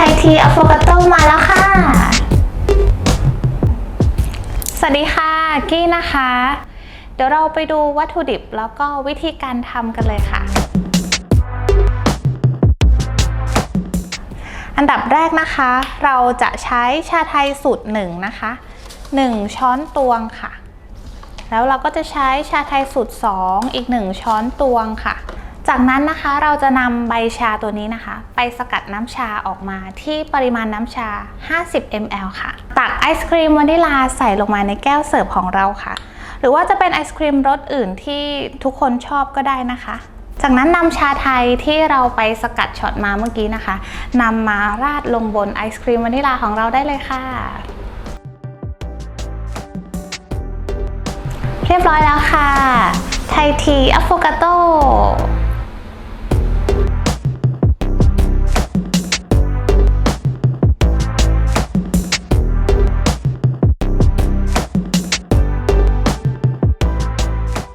ไทยทีอะโฟกาโตมาแล้วค่ะ สวัสดีค่ะกี้นะคะ เดี๋ยวเราไปดูวัตถุดิบแล้วก็วิธีการทำกันเลยค่ะ อันดับแรกนะคะ เราจะใช้ชาไทยสูตรหนึ่งนะคะ 1 ช้อนตวงค่ะ แล้วเราก็จะใช้ชาไทยสูตร 2 อีก 1 ช้อนตวงค่ะ จากนั้นนะคะเราจะนำใบชาตัวนี้นะคะ ไปสกัดน้ำชาออกมาที่ปริมาณน้ำชา 50 ml ค่ะ ตักไอศครีมวานิลาใส่ลงมาในแก้วเสิร์ฟของเราค่ะ หรือว่าจะเป็นไอศครีมรสอื่นที่ทุกคนชอบก็ได้นะคะ จากนั้นนำชาไทยที่เราไปสกัดช็อตมาเมื่อกี้นะคะนำมาราดลงบนไอศครีมวานิลาของเราได้เลยค่ะ เรียบร้อยแล้วค่ะไทยทีอะโฟกาโต